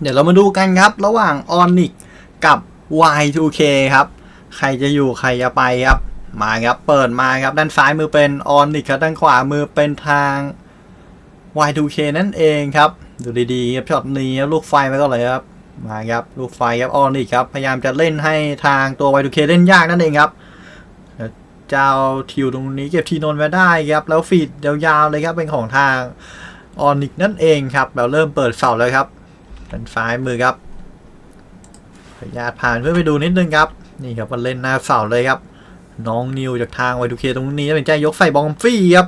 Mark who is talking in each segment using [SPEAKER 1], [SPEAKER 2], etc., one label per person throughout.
[SPEAKER 1] เดี๋ยวเรามาดูกันครับ ระหว่าง Onyx กับ Y2K ครับ ใครจะอยู่ใครจะไปครับ มาครับเปิดมาครับด้านซ้ายมือเป็น Onyx ครับด้านขวามือเป็นทาง Y2K นั่นเองครับ ดูดีๆครับช็อตนี้ลูกไฟไปก็เลยครับมาครับลูกไฟครับ Onyx ครับ พยายามจะเล่นให้ทางตัว Y2K เล่นยากนั่นเองครับเจ้าทิวตรงนี้เก็บทีนนท์มาได้ครับ แล้วฟีดยาวๆเลยครับเป็นของทางออนิกนั่นเองครับเราเริ่มเปิดเสาแล้วครับ ด้านซ้ายมือครับขออนุญาตผ่านเพื่อไปดูนิดนึงครับ นี่ครับมันเล่นหน้าเสาเลยครับ น้องนิวจากทางไวทูเคตรงนี้เป็นใจยกใส่บอมฟี่ครับ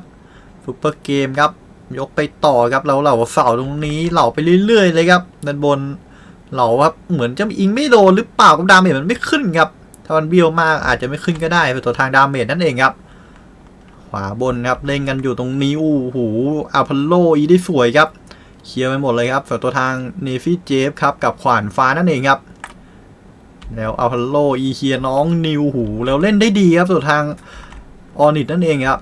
[SPEAKER 1] ซุปเปอร์เกมครับ ยกไปต่อครับแล้วเหล่าเสาตรงนี้เหล่าไปเรื่อย ๆ เลยครับด้านบนเหล่าครับเหมือนจะอิงไม่โดนหรือเปล่ากับดาเมจมันไม่ขึ้นครับถ้ามันเบี้ยวมากอาจจะไม่ขึ้นก็ได้เป็นตัวทางดาเมจนั่นเองครับ ขวาบนครับเล่นกันอยู่ตรงนี้อู้หูอัลพโลอีได้สวยครับ เคลียร์ไปหมดเลยครับส่วนตัวทางเนฟี่เจฟครับกับขวานฟ้านั่นเองครับ แล้วอัลพโลอีเคียร์น้องนิวหูแล้วเล่นได้ดีครับส่วนทางออนิตนั่นเองครับ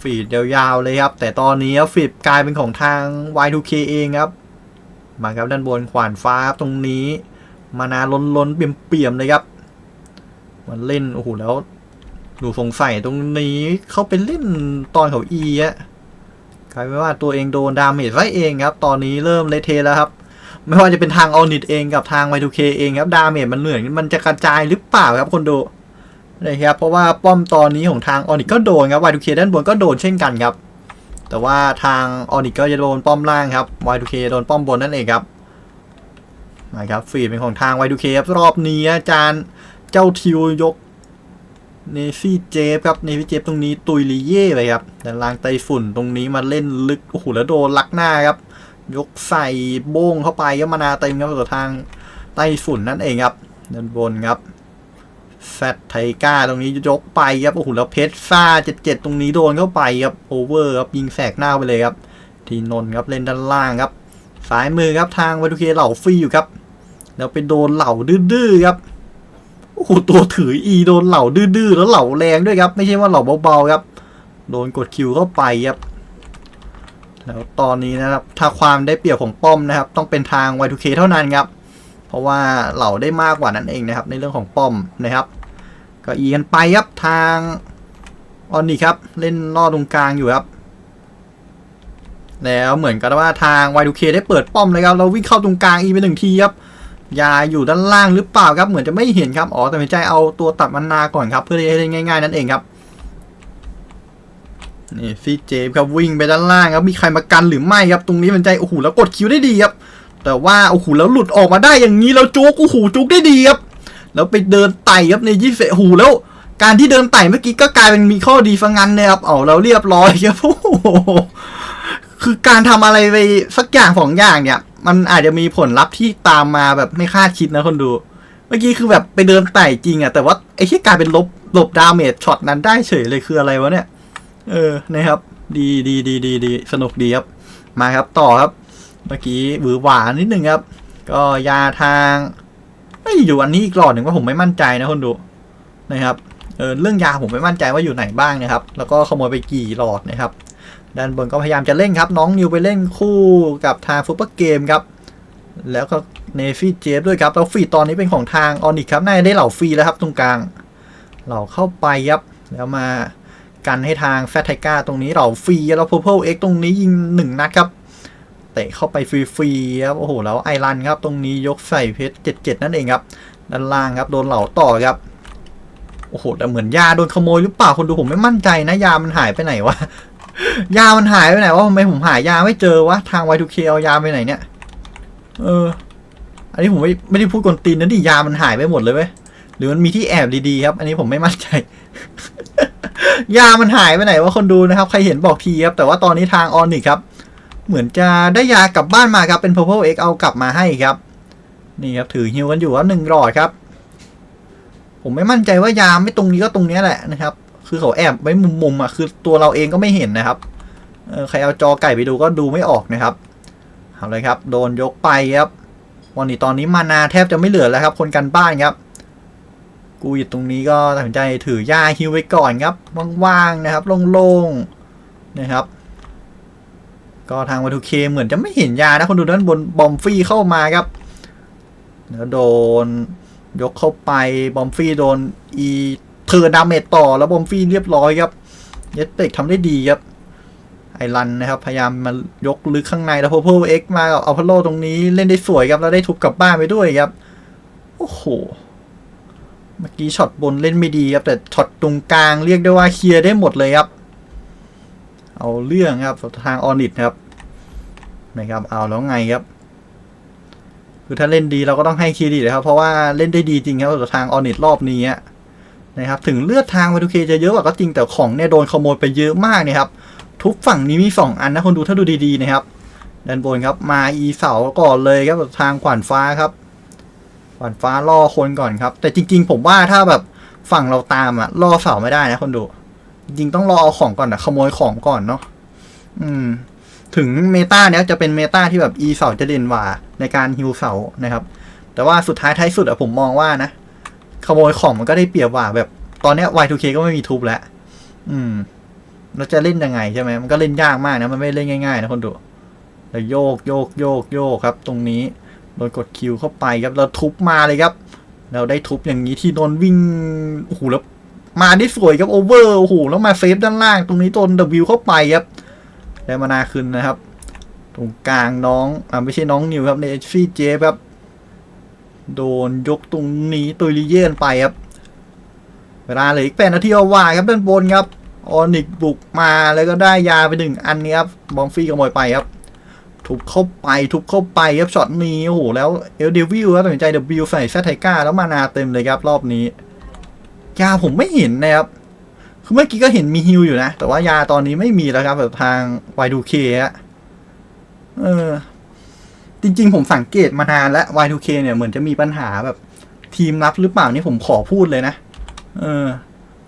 [SPEAKER 1] ฟีดยาวๆเลยครับ แต่ตอนนี้ฟีดกลายเป็นของทาง Y2K เองครับ มาครับด้านบนขวานฟ้าตรงนี้ มานาล้นๆเปี่ยมๆเลยครับ มันเล่นโอ้โหแล้วดูสงสัยตรงนี้เขาไปเล่นตอนเขาอีอะ ลายเป็นว่าตัวเองโดนดาเมจไว้เองครับ ตอนนี้เริ่มเลเทแล้วครับ ไม่ว่าจะเป็นทางออนิตเองกับทาง Y2K เคเองครับ ดาเมจมันเหนื่อยมันจะกระจายหรือเปล่าครับคนดูนะครับ เพราะว่าป้อมตอนนี้ของทางออนิตก็โดนครับ Y2K ด้านบนก็โดนเช่นกันครับ แต่ว่าทางออนิตก็จะโดนป้อมล่างครับ Y2K โดนป้อมบนนั่นเองครับมาครับ ฟีดเป็นของทาง Y2K ครับรอบนี้อาจารย์เจ้าทิวยก เนฟี่เจฟครับเนฟี่เจฟตรงนี้ตุยลีเย่ไปครับแต่ลางไตฝุ่นตรงนี้มาเล่นลึกโอ้โหแล้วโดนลักหน้าครับ ยกใส่โบ้งเข้าไปก็มานาเต็มครับต่อทางไตฝุ่นนั่นเองครับด้านบนครับแฟตไทก้าตรงนี้ยกไปครับโอ้โหแล้วเพชรซ่าเจ็ดเจ็ดตรงนี้โดนเข้าไปครับโอเวอร์ครับยิงแสกหน้าไปเลยครับ ทีนนครับเล่นด้านล่างครับสายมือครับทางวัตุเคเหล่าฟรีอยู่ครับ แล้วไปโดนเหล่าดื้อๆครับ โอ้โหตัวถืออีโดนเหล่าดื้อๆแล้วเหล่าแรงด้วยครับ ไม่ใช่ว่าเหล่าเบาๆครับ โดนกดคิวเข้าไปครับแล้วตอนนี้นะครับถ้าความได้เปรียบของป้อมนะครับ ต้องเป็นทาง Y2K เท่านั้นครับ เพราะว่าเหล่าได้มากกว่านั้นเองนะครับ ในเรื่องของป้อมนะครับ ก็อีกันไปครับทางออนนี่ครับ เล่นล่อตรงกลางอยู่ครับ แล้วเหมือนกับว่าทาง Y2K ได้เปิดป้อมเลยครับเราวิ่งเข้าตรงกลางอีไปหนึ่งทีครับ ยาอยู่ด้านล่างหรือเปล่าครับเหมือนจะไม่เห็นครับอ๋อแต่ไม่ใจเอาตัวตัดมันนาก่อนครับ เพื่อที่จะให้ง่ายๆนั่นเองครับนี่ซีเจฟครับวิ่งไปด้านล่างครับมีใครมากันหรือไม่ครับตรงนี้มันใจโอ้โหแล้วกดคิวได้ดีครับ แต่ว่าโอ้โหแล้วหลุดออกมาได้อย่างนี้แล้วจุกโอ้โหจุกได้ดีครับแล้วไปเดินไต่ครับในยี่สิบโอ้โหแล้วการที่เดินไต่เมื่อกี้ก็กลายเป็นมีข้อดีฟังงันเนี่ยครับเอาแล้วเรียบร้อยครับโอ้โห คือการทำอะไรไปสักอย่างสองอย่างเนี่ย มันอาจจะมีผลลัพธ์ที่ตามมาแบบไม่คาดคิดนะคนดู เมื่อกี้คือแบบไปเดินไต่จริงอะแต่ว่าไอ้ที่กลายเป็นลบหลบดาเมจช็อตนั้นได้เฉยเลยคืออะไรวะเนี่ย เออนะครับ ดีดีดีดีดีสนุกดีครับ มาครับต่อครับ เมื่อกี้หวือหวานิดนึงครับ ก็ยาทางไม่อยู่อันนี้อีกหลอดหนึ่งว่าผมไม่มั่นใจนะคนดูนะครับเออเรื่องยาผมไม่มั่นใจว่าอยู่ไหนบ้างนะครับ แล้วก็ขโมยไปกี่หลอดนะครับ ด้านบนก็พยายามจะเล่นครับ น้องนิวไปเล่นคู่กับทางฟุตบอลเกมครับ แล้วก็เนฟี่เจฟด้วยครับ แล้วฟรีตอนนี้เป็นของทางออนิกครับน่าจะได้เหล่าฟรีแล้วครับตรงกลาง เหล่าเข้าไปครับ แล้วมากันให้ทางแฟตไทก้าตรงนี้เหล่าฟรีแล้วพเพ l เอ็กตรงนี้ยิงหนึ่งนัดครับเตะเข้าไปฟรีๆครับโอ้โหแล้วไอรันครับ ตรงนี้ยกใส่เพชรเจ็ดเจ็ดนั่นเองครับด้านล่างครับโดนเหล่าต่อครับโอ้โหแต่เหมือนยาโดนขโมยหรือเปล่าคนดูผมไม่มั่นใจนะยามันหายไปไหนวะ ยามันหายไปไหนวะทำไมผมหายาไม่เจอวะทาง Y2K เอายาไปไหนเนี่ย เออ อันนี้ผมไม่ไม่ได้พูดกลตีนนะดิยามันหายไปหมดเลยเว้ยหรือมันมีที่แอบดีๆครับ อันนี้ผมไม่มั่นใจ ยามันหายไปไหนวะคนดูนะครับ ใครเห็นบอกทีครับ แต่ว่าตอนนี้ทางออนิกครับ เหมือนจะได้ยากลับบ้านมาครับ เป็น Purple X เอากลับมาให้ครับ นี่ครับถือฮิวกันอยู่ว่าหนึ่งหลอดครับ ผมไม่มั่นใจว่ายาไม่ตรงนี้ก็ตรงนี้แหละนะครับ คือเขาแอบไว้มุมๆอะคือตัวเราเองก็ไม่เห็นนะครับใครเอาจอไก่ไปดูก็ดูไม่ออกนะครับเอาเลยครับ โดนยกไปครับวันนี้ตอนนี้มานาแทบจะไม่เหลือแล้วครับ คนกันบ้านครับ กูอยู่ตรงนี้ก็ตัดสินใจถือยาฮิวไว้ก่อนครับว่างๆนะครับโล่งๆนะครับ ก็ทางวัตถุเคเหมือนจะไม่เห็นยานะคนดูด้านบนบอมฟรีเข้ามาครับแล้วโดนยกเข้าไปบอมฟี่โดนอี เธอดาเมจต่อแล้วบอมฟี่เรียบร้อยครับ เยสเตกทำได้ดีครับ ไอรันนะครับ พยายามมายกลึกข้างในแล้วพอพเอ็กมากับอัลพาโลตรงนี้เล่นได้สวยครับแล้วได้ทุบกลับบ้านไปด้วยครับ โอ้โห เมื่อกี้ช็อตบนเล่นไม่ดีครับ แต่ช็อตตรงกลางเรียกได้ว่าเคลียร์ได้หมดเลยครับ เอาเรื่องครับทางออนิตครับนะครับ เอาแล้วไงครับคือถ้าเล่นดีเราก็ต้องให้เครดิตนะครับ เพราะว่าเล่นได้ดีจริงครับทางออนิตรอบนี้ นะครับถึงเลือดทางวัตุเคจะเยอะกว่าก็จริงแต่ของเนี่ยโดนขโมยไปเยอะมากนะครับทุบฝั่งนี้มีสองอันนะคนดูถ้าดูดีๆนะครับด้านบนครับมาอีเสาก่อนเลยครับทางขวานฟ้าครับ ขวานฟ้าล่อคนก่อนครับ แต่จริง ๆ ผมว่าถ้าแบบฝั่งเราตามอะล่อเสาไม่ได้นะคนดู จริงต้องรอเอาของก่อนนะขโมยของก่อนเนาะอืม ถึงเมตาเนี้ยจะเป็นเมตาที่แบบอีเสาจะเด่นกว่าในการฮิวเสานะครับ แต่ว่าสุดท้ายท้ายสุดอะผมมองว่านะ ขโมยของมันก็ได้เปรียบว่าแบบตอนเนี้ย Y2K ก็ไม่มีทุบแล้ว อืมเราจะเล่นยังไงใช่ไหมมันก็เล่นยากมากนะ มันไม่เล่นง่ายๆนะคนดูแล้วโยกโยกโยกโยกครับ ตรงนี้โดนกดคิวเข้าไปครับแล้วทุบมาเลยครับ เราได้ทุบอย่างนี้ที่โดนวิ่งโอ้โหแล้วมาได้สวยครับโอเวอร์โอ้โหแล้วมาเซฟด้านล่าง ตรงนี้โดน W เข้าไปครับได้มานาขึ้นนะครับ ตรงกลางน้องอ่าไม่ใช่น้องนิวครับในฟี่เจครับ โดนยกตรงนี้ตุยลิเยนไปครับ เวลาเหลืออีกแปดนาทีเอาว่าครับด้านบนครับออนิกบุกมาแล้วก็ได้ยาไปหนึ่งอันนี้ครับบอมฟี่ขโมยไปครับ ทุบเข้าไปทุบเข้าไปครับช็อตนี้โอ้โหแล้วเอลเดวิลครับตัดสินใจเดวิลใส่แซทไทก้าแล้วมานาเต็มเลยครับรอบนี้ ยาผมไม่เห็นนะครับคือเมื่อกี้ก็เห็นมีฮิลอยู่นะ แต่ว่ายาตอนนี้ไม่มีแล้วครับแบบทาง Y2K อะเออ ริง ๆ ผมสังเกตมานานแล้ว Y2K เนี่ยเหมือนจะมีปัญหาแบบทีมรับหรือเปล่านี่ผมขอพูดเลยนะ เออ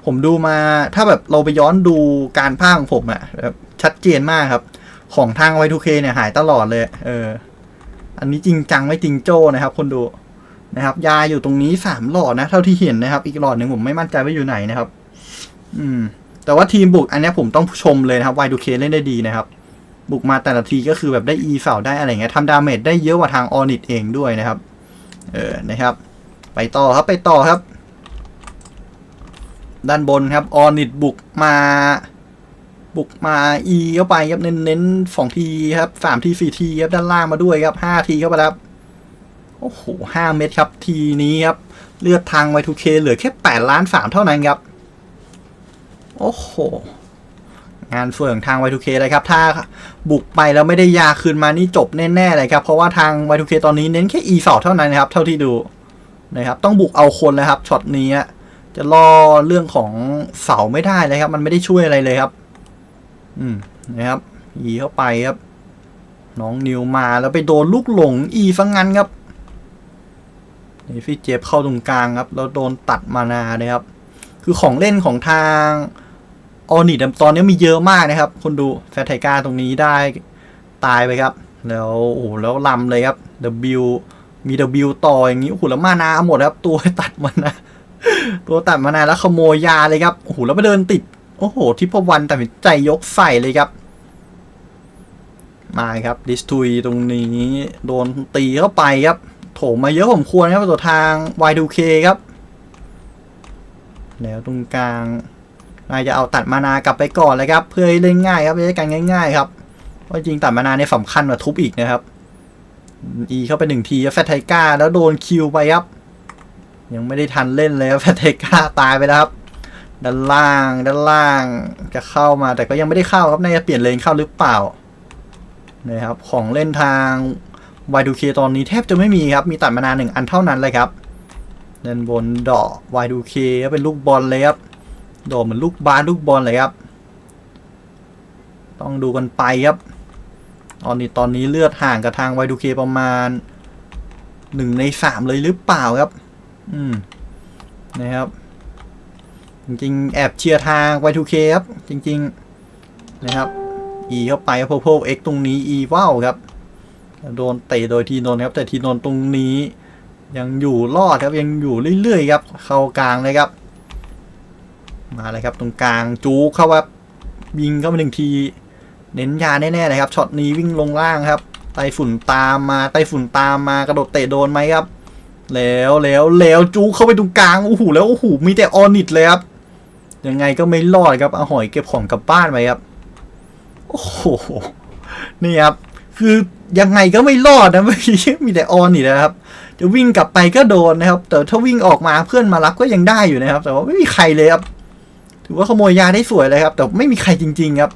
[SPEAKER 1] ผมดูมาถ้าแบบเราไปย้อนดูการพากของผมอะแบบชัดเจนมากครับ ของทาง Y2K เนี่ยหายตลอดเลย เออ อันนี้จริงจังไม่จริงโจ้นะครับ คนดูนะครับ ยาอยู่ตรงนี้สามหลอดนะ เท่าที่เห็นนะครับ อีกหลอดหนึ่งผมไม่มั่นใจว่าอยู่ไหนนะครับ อืม แต่ว่าทีมบุกอันนี้ผมต้องชมเลยนะครับ Y2K เล่นได้ดีนะครับ บุกมาแต่ละทีก็คือแบบได้ E เสาได้อะไรเงี้ยทำดาเมจได้เยอะกว่าทางออนิตเองด้วยนะครับ เออนะครับ ไปต่อครับไปต่อครับ ด้านบนครับออนิตบุกมาบุกมาอีเข้าไปครับเน้นเน้นสองทีครับสามทีสี่ทีครับด้านล่างมาด้วยครับห้าทีเข้าไปครับโอ้โหห้าเม็ดครับทีนี้ครับ เลือดทาง Y2K เหลือแค่แปดล้านสามเท่านั้นครับ โอ้โห งานเฟื่องทาง Y2K เลยครับ ถ้าบุกไปแล้วไม่ได้ยาคืนมานี่จบแน่ๆเลยครับ เพราะว่าทาง Y2K ตอนนี้เน้นแค่ E สอเท่านั้นนะครับ เท่าที่ดูนะครับ ต้องบุกเอาคนแล้วครับช็อตนี้จะล่อเรื่องของเสาไม่ได้เลยครับ มันไม่ได้ช่วยอะไรเลยครับ อืมนะครับ E เข้าไปครับ น้องนิวมาแล้วไปโดนลูกหลง E ฟังงั้นครับนี่พี่เจฟเข้าตรงกลางครับ แล้วโดนตัดมานาเลยครับ คือของเล่นของทาง ออนิดตอนนี้มีเยอะมากนะครับคนดูแฟตไทกาตรงนี้ได้ตายไปครับ แล้วโอ้โหแล้วลำเลยครับ W มี W ต่ออย่างนี้โอ้โหแล้วมานาหมดครับ ตัวตัดมานาตัวตัดมานาแล้วขโมยยาเลยครับโอ้โหแล้วไปเดินติดโอ้โหทิพวันแต่ใจยกใส่เลยครับ มาครับดิสทุยตรงนี้โดนตีเข้าไปครับ โถมมาเยอะผมควรครับตัวทาง Y2K ครับ แล้วตรงกลาง นายจะเอาตัดมานากลับไปก่อนเลยครับ เพื่อเล่นง่ายครับเล่นกันง่าย ๆ ครับเพราะจริงตัดมานาเนี่ยสำคัญกว่าทุบอีกนะครับอีเข้าไปหนึ่งทีแฟตไทก้าแล้วโดนคิวไปครับ ยังไม่ได้ทันเล่นเลยครับแฟตไทก้าตายไปแล้วครับด้านล่างด้านล่างจะเข้ามาแต่ก็ยังไม่ได้เข้าครับน่าจะเปลี่ยนเลนเข้าหรือเปล่านะครับของเล่นทาง Y2K ตอนนี้แทบจะไม่มีครับ มีตัดมานาหนึ่งอันเท่านั้นเลยครับด้านบนดอก Y2K ก็เป็นลูกบอลเลยครับ โดดเหมือนลูกบาสลูกบอลเลยครับ ต้องดูกันไปครับ ตอนนี้ตอนนี้เลือดห่างกับทาง Y2K ประมาณหนึ่งในสามเลยหรือเปล่าครับ อืม นะครับ จริงๆ แอบเชียร์ทาง Y2K ครับ จริง ๆ นะครับ E เข้าไปพวก X ตรงนี้ E ว้าวครับ โดนเตะโดยทีนนท์ครับ แต่ทีนนท์ตรงนี้ ยังอยู่รอดครับ ยังอยู่เรื่อยๆ ครับ เข้ากลางเลยครับ มาเลยครับตรงกลางจูเข้าว่ายิงเข้าไปหนึ่งที เน้นยาแน่ๆเลยครับช็อตนี้วิ่งลงล่างครับไต้ฝุ่นตามมาไต้ฝุ่นตามมากระโดดเตะโดนไหมครับ แล้วแล้วแล้วจูเข้าไปตรงกลางโอ้โหแล้วโอ้โหมีแต่ออนิตเลยครับยังไงก็ไม่รอดครับเอาหอยเก็บของกลับบ้านไปครับโอ้โหนี่ครับคือยังไงก็ไม่รอดนะเมื่อกี้มีแต่ออนอีกนะครับ จะวิ่งกลับไปก็โดนนะครับ แต่ถ้าวิ่งออกมาเพื่อนมารับก็ยังได้อยู่นะครับ แต่ว่าไม่มีใครเลยครับ ถือว่าขโมยยาได้สวยเลยครับ แต่ไม่มีใครจริง ๆ ครับ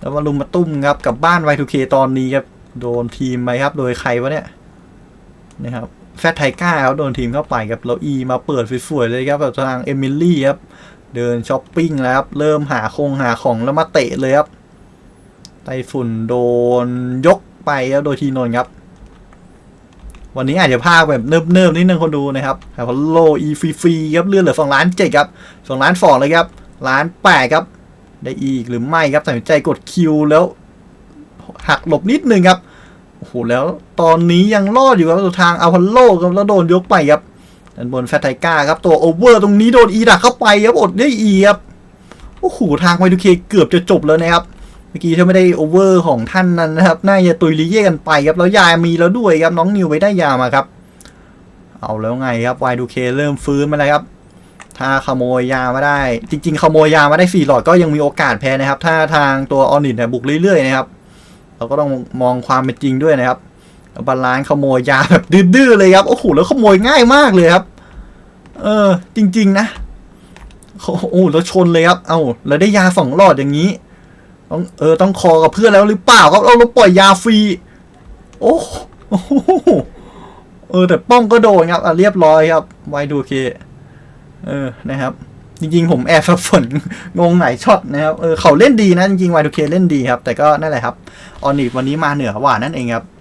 [SPEAKER 1] แล้วมาลุมมาตุ้มครับกับบ้าน Y2K ตอนนี้ครับ โดนทีมไปครับ โดยใครวะเนี่ยนะครับแฟตไทก้าครับโดนทีมเข้าไปครับแล้วอีมาเปิดสวยๆเลยครับแบบทางเอมิลี่ครับเดินช้อปปิ้งแล้วครับเริ่มหาคงหาของแล้วมาเตะเลยครับไต้ฝุ่นโดนยกไปครับโดยทีนนท์ครับ วันนี้อาจจะพากแบบเนิบๆนิดนึงคนดูนะครับแต่พอโลอีฟรีๆครับเลื่อนเหลือสองล้านเจ็ดครับสองล้านฟองเลยครับ ล้านแปดครับ ได้อีกหรือไม่ครับตัดสินใจกดคิวแล้ว หักหลบนิดนึงครับโอ้โหแล้วตอนนี้ยังรอดอยู่ครับตัวทางอพอลโลครับแล้วโดนยกไปครับด้านบนแฟตไทก้าครับตัวโอเวอร์ตรงนี้โดนอีดักเข้าไปครับอดได้อีครับโอ้โหทางไวดูเคเกือบจะจบแล้วนะครับเมื่อกี้ถ้าไม่ได้โอเวอร์ของท่านนั้นนะครับน่าจะตุยลีเย่กันไปครับแล้วยามีแล้วด้วยครับน้องนิวไปได้ยามาครับ เอาแล้วไงครับ Y2K เริ่มฟื้นมาแล้วครับ ถ้าขโมยยามาได้ จริง ๆ ขโมยยามาได้สี่หลอดก็ยังมีโอกาสแพ้นะครับ ถ้าทางตัวออนิตเนี่ยบุกเรื่อยๆนะครับ เราก็ต้องมองความเป็นจริงด้วยนะครับบาลานขโมยยาแบบดื้อๆเลยครับโอ้โหแล้วขโมยง่ายมากเลยครับ เออ จริง ๆ นะโอ้โหแล้วชนเลยครับ เอาแล้วได้ยาสองหลอดอย่างนี้ต้องเออต้องคอกับเพื่อนแล้วหรือเปล่าครับเราเราปล่อยยาฟรีโอ้โหเออแต่ป้องก็โดนครับอะเรียบร้อยครับไวดูเค เออนะครับ จริงๆ ผมแอบสับสนงงไหนช็อตนะครับเออเขาเล่นดีนะ จริงๆ Y2K เล่นดีครับ แต่ก็นั่นแหละครับออนิวันนี้มาเหนือกว่านั่นเองครับ